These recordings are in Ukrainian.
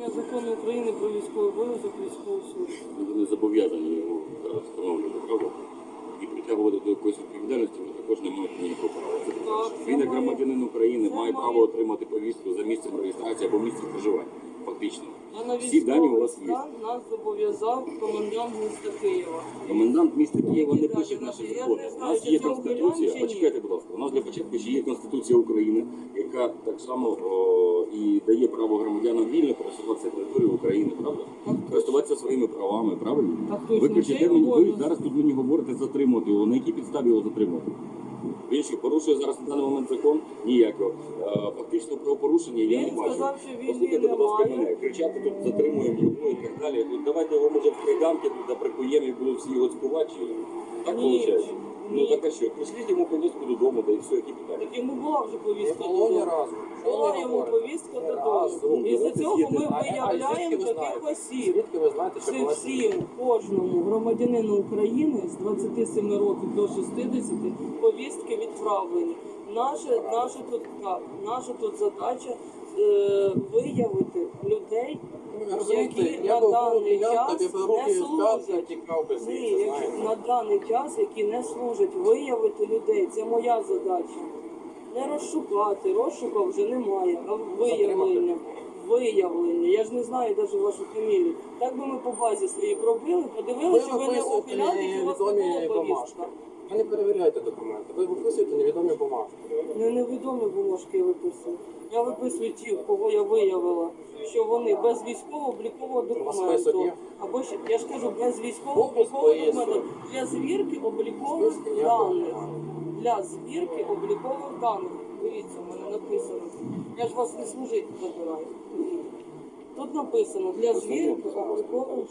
порушення закону України про військовий обов'язок військову службу. Вони зобов'язані його зараз встановлювати право і притягувати до якоїсь відповідальності, вони також не мають ніякого права. Так, Він як громадянин України має має- право отримати повістку за місцем реєстрації або місцем проживання. Фактично. А на Всі дані у вас є. стан нас зобов'язав комендант міста Києва. Комендант міста Києва не пише Я закони. не У нас є конституція. Почекайте, будь ласка. У нас для початку ще є конституція України, яка так само о, і дає право громадянам вільно пересуватися територією України, правда? Користуватися своїми правами, правильно? Так точно, Ви кричите мені, ви зараз тут мені говорите затримувати його. На якій підставі його затримувати? Він що порушує зараз на даний момент закон? Ніякого. Е, Фактично правопорушення я не бачу. сказав, що він Послухайте, будь ласка, мене. Кричати тут затримуємо його і так далі. Ну, Давайте його може в кайданки туди прикуємо і будуть всі його цькувати. Так виходить? Ну так а що? Пришліть йому повістку додому, да і все, які питання. Так йому була вже повістка Не було ні разу. Була йому повістка Ні І за цього ми виявляємо таких осіб. Звідки ви знаєте, що Це була всім, кожному громадянину України з 27 років до 60 повістки відправлені. Наша, наша тут так, наша тут задача е, виявити людей, розумієте, які я на даний час тобі би не руки служать. тікав би Ні, звідси, якщо знаєте. на даний час, які не служать, виявити людей. Це моя задача. Не розшукати, розшука вже немає, а виявлення. Виявлення. Я ж не знаю навіть вашу фамілію. Так би ми по базі своїй пробили, подивилися, чи ви не ухилянти, чи у вас не було повістка. бумажки. Ви не перевіряєте документи. Ви виписуєте невідомі бумажки. Не невідомі бумажки я виписую. Я виписую ті, кого я виявила, що вони без військово-облікового список документу. є? Або ще я ж кажу, без військово-облікового Пропуск документу є. для звірки облікових Списку ніякого даних. немає. Для звірки облікових даних. Дивіться, в мене написано. Я ж вас не служити забираю. Тут написано для звірки облікових даних.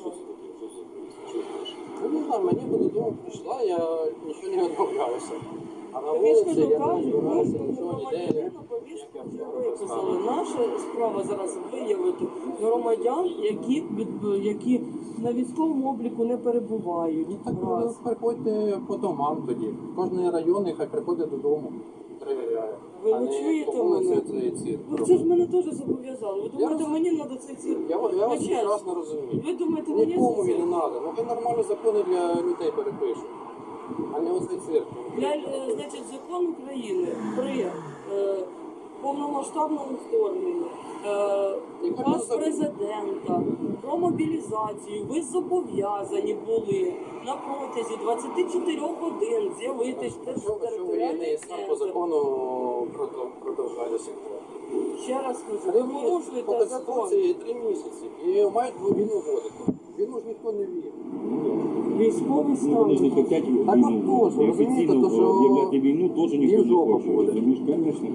Ну, не знаю, мені би додому прийшла, я нічого не відмовлялася. А на вулиці я не кожному нічого ніде. Виписали. Наша справа зараз виявити громадян, які від- які на військовому обліку не перебувають. Ну так ви Раз. приходьте по домам тоді. Кожний район нехай приходить додому, перевіряє. Ви а не чуєте мене? цей цирк Ну це ж мене теж зобов'язали. Ви думаєте, роз- мені треба цей цирк? Я, я вас Ну, чесно. прекрасно розумію. Ви думаєте, мені Нікому він не треба. Ну хай нормальні закони для людей перепишуть. А не оцей цирк. Для, е, значить, закон України при е, повномасштабному вторгненні, е, указ президента про мобілізацію, ви зобов'язані були на протязі 24 годин з'явитись в територіальний стан по закону продовжує до? Ще раз кажу, ви Три місяці, порушуєте закон. Три місяці. І мають війну вводити. Війну ж ніхто не вів. Військовий Ну, стан. Так от теж, розумієте, то, що об'являти війну теж ніхто не хоче. Розумієш, звісно.